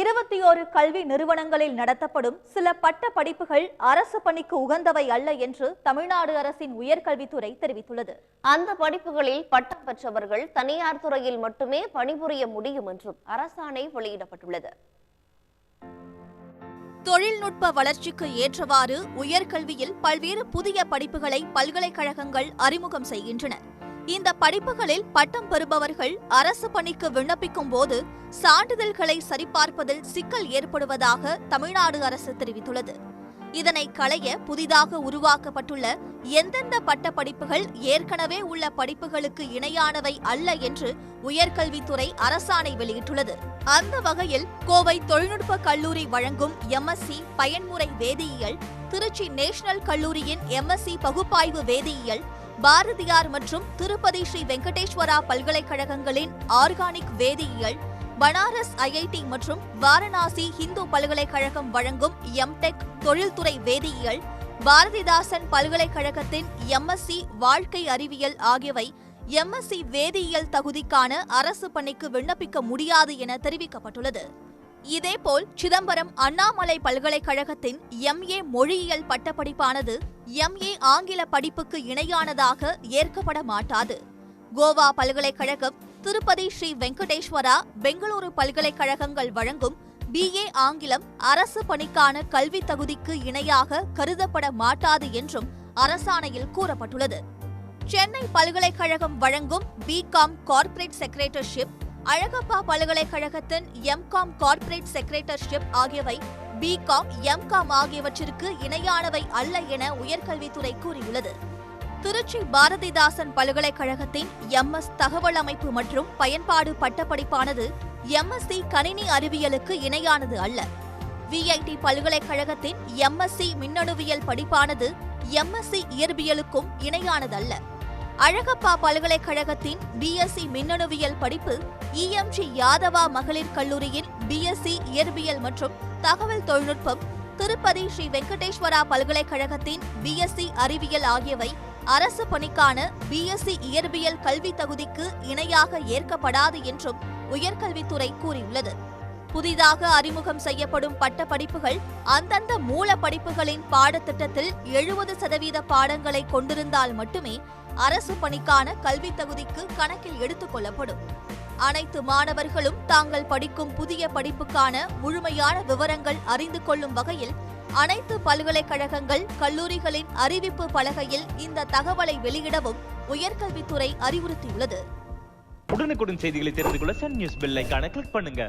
இருபத்தி ஓரு கல்வி நிறுவனங்களில் நடத்தப்படும் சில பட்ட படிப்புகள் அரசு பணிக்கு உகந்தவை அல்ல என்று தமிழ்நாடு அரசின் உயர்கல்வித்துறை தெரிவித்துள்ளது. அந்த படிப்புகளில் பட்டம் பெற்றவர்கள் தனியார் துறையில் மட்டுமே பணிபுரிய முடியும் என்றும் அரசாணை வெளியிடப்பட்டுள்ளது. தொழில்நுட்ப வளர்ச்சிக்கு ஏற்றவாறு உயர்கல்வியில் பல்வேறு புதிய படிப்புகளை பல்கலைக்கழகங்கள் அறிமுகம் செய்கின்றன. இந்த படிப்புகளில் பட்டம் பெறுபவர்கள் அரசு பணிக்கு விண்ணப்பிக்கும் போது சான்றிதழ்களை சரிபார்ப்பதில் சிக்கல் ஏற்படுவதாக தமிழ்நாடு அரசு தெரிவித்துள்ளது. இதனை களைய புதிதாக உருவாக்கப்பட்டுள்ள எந்தெந்த பட்ட படிப்புகள் ஏற்கனவே உள்ள படிப்புகளுக்கு இணையானவை அல்ல என்று உயர்கல்வித்துறை அரசாணை வெளியிட்டுள்ளது. அந்த வகையில் கோவை தொழில்நுட்ப கல்லூரி வழங்கும் எம்எஸ்சி பயன்முறை வேதியியல் திருச்சி நேஷனல் கல்லூரியின் எம்எஸ்சி பகுப்பாய்வு வேதியியல் பாரதியார் மற்றும் திருப்பதி ஸ்ரீ வெங்கடேஸ்வரா பல்கலைக்கழகங்களின் ஆர்கானிக் வேதியியல் பனாரஸ் ஐஐடி மற்றும் வாரணாசி இந்து பல்கலைக்கழகம் வழங்கும் எம்டெக் தொழில்துறை வேதியியல் பாரதிதாசன் பல்கலைக்கழகத்தின் எம்எஸ்சி வாழ்க்கை அறிவியல் ஆகியவை எம்எஸ்சி வேதியியல் தகுதிக்கான அரசு பணிக்கு விண்ணப்பிக்க முடியாது என தெரிவிக்கப்பட்டுள்ளது. இதேபோல் சிதம்பரம் அண்ணாமலை பல்கலைக்கழகத்தின் எம்ஏ மொழியியல் பட்டப்படிப்பானது எம்ஏ ஆங்கில படிப்புக்கு இணையானதாக ஏற்கப்பட மாட்டாது. கோவா பல்கலைக்கழகம் திருப்பதி ஸ்ரீ வெங்கடேஸ்வரா பெங்களூரு பல்கலைக்கழகங்கள் வழங்கும் பிஏ ஆங்கிலம் அரசு பணிக்கான கல்வி தகுதிக்கு இணையாக கருதப்பட மாட்டாது என்றும் அரசாணையில் கூறப்பட்டுள்ளது. சென்னை பல்கலைக்கழகம் வழங்கும் பிகாம் கார்ப்பரேட் செக்ரட்டரிஷிப் அழகப்பா பல்கலைக்கழகத்தின் எம்காம் கார்ப்பரேட் செக்ரட்டரிஷிப் ஆகியவை பிகாம் எம்காம் ஆகியவற்றிற்கு இணையானவை அல்ல என உயர்கல்வித்துறை கூறியுள்ளது. திருச்சி பாரதிதாசன் பல்கலைக்கழகத்தின் எம்எஸ் தகவல் அமைப்பு மற்றும் பயன்பாடு பட்டப்படிப்பானது எம்எஸ்சி கணினி அறிவியலுக்கு இணையானது அல்ல. விஐடி பல்கலைக்கழகத்தின் எம்எஸ்சி மின்னணுவியல் படிப்பானது எம்எஸ்சி இயற்பியலுக்கும் இணையானதல்ல. அழகப்பா பல்கலைக்கழகத்தின் பிஎஸ்சி மின்னணுவியல் படிப்பு இஎம்ஜி யாதவா மகளிர் கல்லூரியின் பிஎஸ்சி இயற்பியல் மற்றும் தகவல் தொழில்நுட்பம் திருப்பதி ஸ்ரீ வெங்கடேஸ்வரா பல்கலைக்கழகத்தின் பிஎஸ்சி அறிவியல் ஆகியவை அரசு பணிக்கான பிஎஸ்சி இயற்பியல் கல்வி தகுதிக்கு இணையாக ஏற்கப்படாது என்றும் உயர்கல்வித்துறை கூறியுள்ளது. புதிதாக அறிமுகம் செய்யப்படும் பட்ட படிப்புகள் அந்தந்த மூல படிப்புகளின் பாடத்திட்டத்தில் எழுபது சதவீத பாடங்களை கொண்டிருந்தால் மட்டுமே அரசு பணிக்கான கல்வி தகுதிக்கு கணக்கில் எடுத்துக் கொள்ளப்படும். அனைத்து மாணவர்களும் தாங்கள் படிக்கும் புதிய படிப்புக்கான முழுமையான விவரங்கள் அறிந்து கொள்ளும் வகையில் அனைத்து பல்கலைக்கழகங்கள் கல்லூரிகளின் அறிவிப்பு பலகையில் இந்த தகவலை வெளியிடவும் உயர்கல்வித்துறை அறிவுறுத்தியுள்ளது. உடனுக்குடன் செய்திகளை தெரிந்து கொள்ள சன் நியூஸ் பெல் கிளிக் பண்ணுங்க.